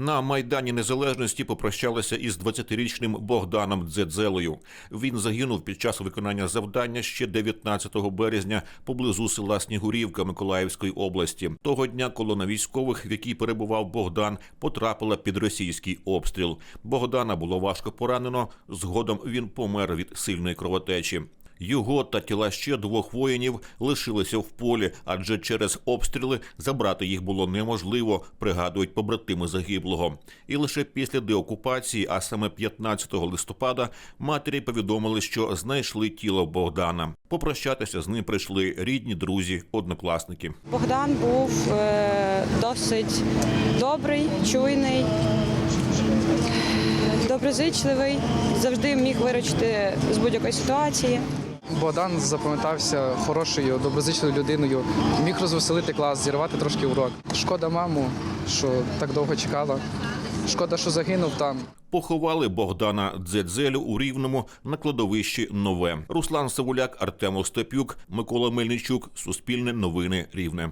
На майдані незалежності попрощалися із 20-річним Богданом Дзедзелою. Він загинув під час виконання завдання ще 19 березня поблизу села Снігурівка Миколаївської області. Того дня колона військових, в якій перебував Богдан, потрапила під російський обстріл. Богдана було важко поранено. Згодом він помер від сильної кровотечі. Його та тіла ще двох воїнів лишилися в полі, адже через обстріли забрати їх було неможливо, пригадують побратими загиблого. І лише після деокупації, а саме 15 листопада, матері повідомили, що знайшли тіло Богдана. Попрощатися з ним прийшли рідні, друзі, однокласники. Богдан був е, досить добрий, чуйний, доброзичливий, завжди міг виручити з будь-якої ситуації. Богдан запам'ятався хорошою, доброзичною людиною, міг розвеселити клас, зірвати трошки урок. Шкода маму, що так довго чекала. Шкода, що загинув там. Поховали Богдана Дзедзелю у Рівному на кладовищі Нове. Руслан Савуляк, Артем Остапюк, Микола Мельничук. Суспільне новини Рівне.